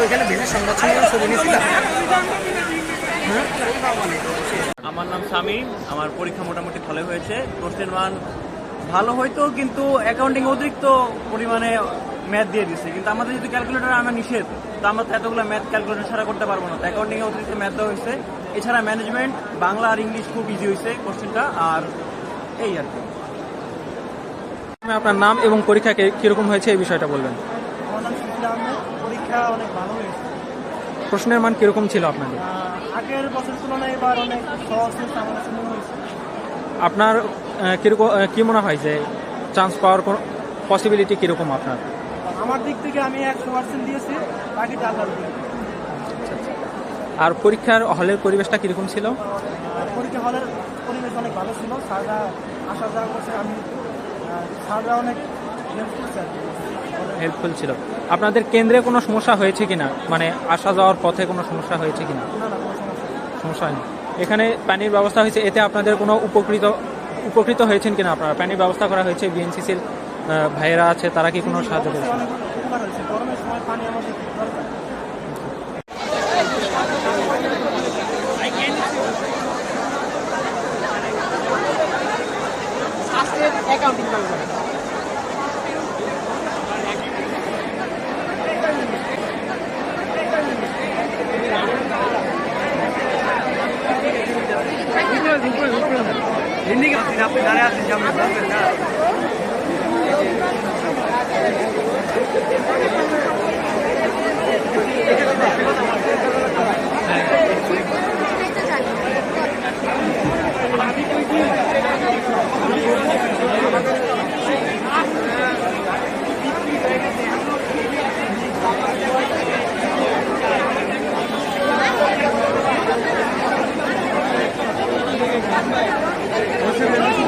ছবি নিয়েছিলাম আমার নাম স্বামী আমার পরীক্ষা মোটামুটি ভালো হয়েছে। প্রশ্নের মান ভালো হয়তো কিন্তু অ্যাকাউন্টিং অতিরিক্ত পরিমাণে ম্যাথ দিয়ে দিচ্ছে কিন্তু আমাদের যদি ক্যালকুলেটর আনা নিষেধ তো আমরা তো এতগুলো ম্যাথ ক্যালকুলেটর ছাড়া করতে পারব না। তো অ্যাকাউন্টিং এ অতিরিক্ত ম্যাথ দেওয়া হয়েছে। এছাড়া ম্যানেজমেন্ট বাংলা আর ইংলিশ খুব ইজি হয়েছে কোশ্চেনটা আর এই আর কি। আপনার নাম এবং পরীক্ষা কীরকম হয়েছে এই বিষয়টা বলবেন? পরীক্ষা অনেক ভালো হয়েছে। প্রশ্নের মান কীরকম ছিল আপনাদের? আহ, আগের বছরের তুলনায় এবার অনেক সহজ হয়েছে আমার কাছে মনে হয়েছে। আপনার কীরকম কি মনে হয় যে চান্স পাওয়ার পসিবিলিটি কীরকম আপনার? আমার দিক থেকে আমি একশো পার্সেন্ট দিয়েছি বাকিটা আল্লাহর উপরে। আর পরীক্ষার হলের পরিবেশটা কীরকম ছিল? পরীক্ষা হলের পরিবেশ অনেক ভালো ছিল স্যাররা আসা যাওয়া করছে আমি স্যাররা অনেক। হেল্পফুল ছিল। আপনাদের কেন্দ্রে কোনো সমস্যা হয়েছে কিনা? মানে আসা যাওয়ার পথে কোনো সমস্যা হয়েছে কিনা? না না সমস্যা। নেই। সমস্যা হয়নি। এখানে পানির ব্যবস্থা হয়েছে এতে আপনাদের কোনো উপকৃত উপকৃত হয়েছেন কিনা আপনারা? পানির ব্যবস্থা করা হয়েছে বিএনসিসির ভাইয়েরা আছে তারা কি কোনো সাহায্য করেছে? অনেক অ্যাকাউন্টিং পানি আমাদের আপনি দাঁড়িয়ে আছেন যে না বসে